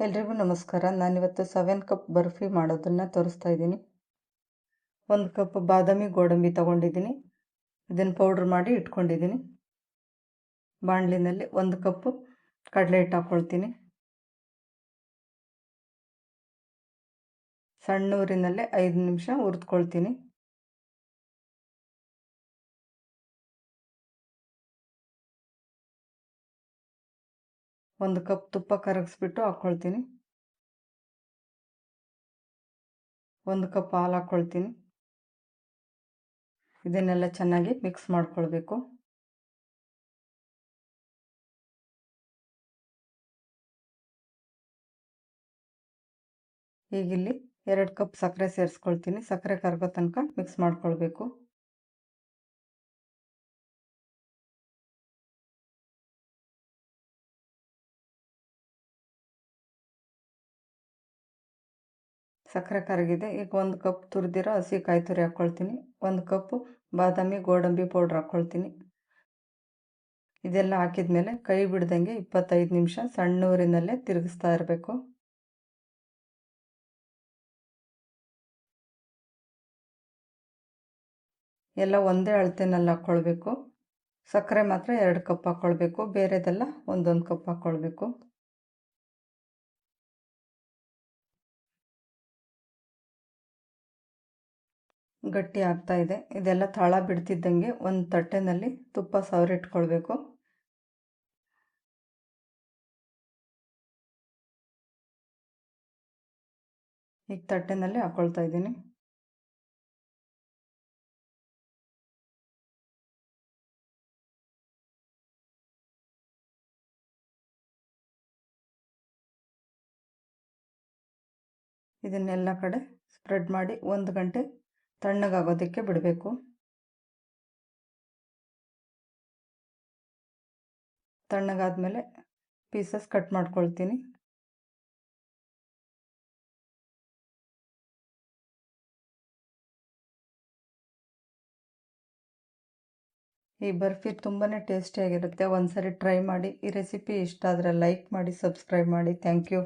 ಎಲ್ರಿಗೂ ನಮಸ್ಕಾರ. ನಾನಿವತ್ತು ಸೆವೆನ್ ಕಪ್ ಬರ್ಫಿ ಮಾಡೋದನ್ನು ತೋರಿಸ್ತಾ ಇದ್ದೀನಿ. ಒಂದು ಕಪ್ ಬಾದಾಮಿ ಗೋಡಂಬಿ ತೊಗೊಂಡಿದ್ದೀನಿ. ಇದನ್ನು ಪೌಡ್ರ್ ಮಾಡಿ ಇಟ್ಕೊಂಡಿದ್ದೀನಿ. ಬಾಣಲಿನಲ್ಲಿ ಒಂದು ಕಪ್ಪು ಕಡಲೆ ಹಿಟ್ಟು ಹಾಕ್ಕೊಳ್ತೀನಿ ಸಣ್ಣ ಊರಿನಲ್ಲೇ ಐದು ನಿಮಿಷ ಹುರಿದ್ಕೊಳ್ತೀನಿ. ಒಂದು ಕಪ್ ತುಪ್ಪ ಕರಗಿಸ್ಬಿಟ್ಟು ಹಾಕ್ಕೊಳ್ತೀನಿ. ಒಂದು ಕಪ್ ಹಾಲು ಹಾಕ್ಕೊಳ್ತೀನಿ. ಇದನ್ನೆಲ್ಲ ಚೆನ್ನಾಗಿ ಮಿಕ್ಸ್ ಮಾಡ್ಕೊಳ್ಬೇಕು. ಈಗಿಲ್ಲಿ ಎರಡು ಕಪ್ ಸಕ್ಕರೆ ಸೇರಿಸ್ಕೊಳ್ತೀನಿ. ಸಕ್ಕರೆ ಕರಗೋ ತನಕ ಮಿಕ್ಸ್ ಮಾಡ್ಕೊಳ್ಬೇಕು. ಸಕ್ಕರೆ ಕರಗಿದೆ. ಈಗ ಒಂದು ಕಪ್ ತುರಿದಿರೋ ಹಸಿ ಕಾಯಿ ತುರಿ ಹಾಕ್ಕೊಳ್ತೀನಿ ಒಂದು ಕಪ್ಪು ಬಾದಾಮಿ ಗೋಡಂಬಿ ಪೌಡ್ರ್ ಹಾಕ್ಕೊಳ್ತೀನಿ ಇದೆಲ್ಲ ಹಾಕಿದ ಮೇಲೆ ಕೈ ಬಿಡ್ದಂಗೆ ಇಪ್ಪತ್ತೈದು ನಿಮಿಷ ಸಣ್ಣ ಊರಿನಲ್ಲೇ ತಿರುಗಿಸ್ತಾ ಇರಬೇಕು. ಎಲ್ಲ ಒಂದೇ ಅಳತೆನಲ್ಲಿ ಹಾಕ್ಕೊಳ್ಬೇಕು ಸಕ್ಕರೆ ಮಾತ್ರ ಎರಡು ಕಪ್ ಹಾಕ್ಕೊಳ್ಬೇಕು ಬೇರೆದೆಲ್ಲ ಒಂದೊಂದು ಕಪ್ ಹಾಕ್ಕೊಳ್ಬೇಕು ಗಟ್ಟಿ ಆಗ್ತಾ ಇದೆ. ಇದೆಲ್ಲ ತಾಳ ಬಿಡ್ತಿದ್ದಂಗೆ ಒಂದು ತಟ್ಟೆನಲ್ಲಿ ತುಪ್ಪ ಸವರಿಟ್ಕೊಳ್ಬೇಕು ಈಗ ತಟ್ಟೆನಲ್ಲಿ ಹಾಕ್ಕೊಳ್ತಾ ಇದ್ದೀನಿ. ಇದನ್ನೆಲ್ಲ ಕಡೆ ಸ್ಪ್ರೆಡ್ ಮಾಡಿ ಒಂದು ಗಂಟೆ ತಣ್ಣಗಾಗೋದಕ್ಕೆ ಬಿಡಬೇಕು. ತಣ್ಣಗಾದ ಮೇಲೆ ಪೀಸಸ್ ಕಟ್ ಮಾಡ್ಕೊಳ್ತೀನಿ. ಈ ಬರ್ಫಿ ತುಂಬಾ ಟೇಸ್ಟಿಯಾಗಿರುತ್ತೆ. ಒಂದು ಸರಿ ಟ್ರೈ ಮಾಡಿ. ಈ ರೆಸಿಪಿ ಇಷ್ಟ ಆದರೆ ಲೈಕ್ ಮಾಡಿ, ಸಬ್ಸ್ಕ್ರೈಬ್ ಮಾಡಿ. Thank you.